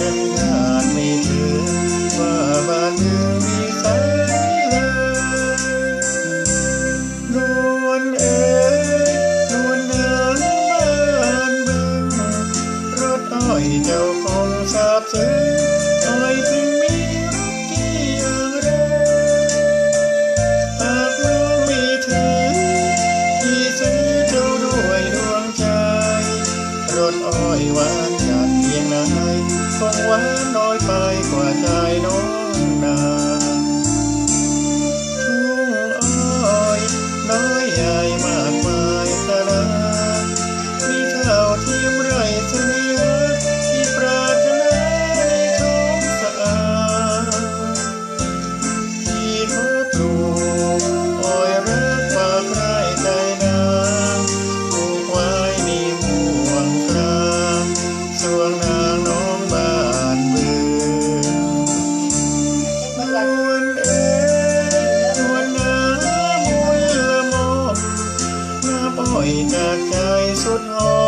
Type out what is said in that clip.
นั้นคาดไม่ถึงว่าบ้านเมืองมีสายเลยนวลเอ๋ยนวลนางบ้านบึงรถอ้อยเจ้าคงทราบซึ้งอ้อยถึงมีรักกี่อย่างไรหากน้องมีถือที่ซื้อเจ้าด้วยดวงใจรถอ้อยหวาน ยงไหนคงหวานน้อยไปกว่าใจน้อง สุดหอม